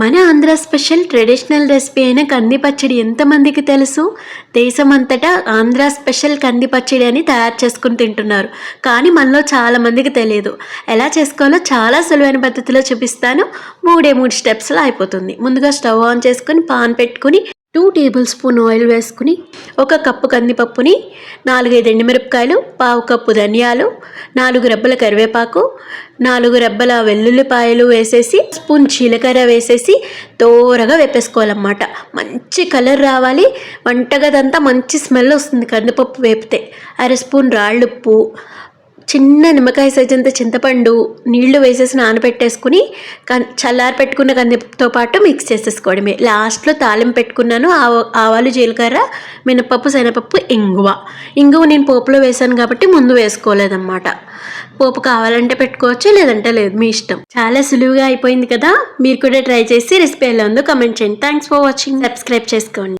మన Andhra special traditional recipe అయిన కంది పచ్చడి ఎంతమందికి తెలుసు? దేశమంతటా ఆంధ్ర స్పెషల్ కంది పచ్చడి అని తయారు చేసుకుని తింటున్నారు. కానీ మనలో చాలామందికి తెలియదు ఎలా చేసుకోవాలో చాలా సులువైన పద్ధతిలో చూపిస్తాను. మూడే మూడు స్టెప్స్లో అయిపోతుంది. ముందుగా స్టవ్ ఆన్ చేసుకొని పాన్ పెట్టుకుని టూ టేబుల్ స్పూన్ ఆయిల్ వేసుకుని ఒక కప్పు కందిపప్పుని నాలుగైదు ఎండుమిరపకాయలు పావు కప్పు ధనియాలు నాలుగు రెబ్బల కరివేపాకు నాలుగు రెబ్బల వెల్లుల్లిపాయలు వేసేసి స్పూన్ జీలకర్ర వేసేసి దోరగా వేపేసుకోవాలన్నమాట. మంచి కలర్ రావాలి. వంటగదంతా మంచి స్మెల్ వస్తుంది కందిపప్పు వేపితే. అర స్పూన్ రాళ్ళుప్పు చిన్న నిమ్మకాయ సైజ్ అంత చింతపండు నీళ్ళు వేసేసి నానబెట్టేసుకుని కన్ చల్లారి పెట్టుకున్న కందితో పాటు మిక్స్ చేసేసుకోవడమే. లాస్ట్లో తాలింపు పెట్టుకున్నాను. ఆవాలు జీలకర్ర మినపప్పు శనగపప్పు ఇంగువ. ఇంగువ నేను పోపులో వేసాను కాబట్టి ముందు వేసుకోలేదన్నమాట. పోపు కావాలంటే పెట్టుకోవచ్చు లేదంటే లేదు. మీ ఇష్టం. చాలా సులువుగా అయిపోయింది కదా? మీరు కూడా ట్రై చేసి రెసిపీ ఎలా ఉందో కమెంట్ చేయండి. Thanks for watching. సబ్స్క్రైబ్ చేసుకోండి.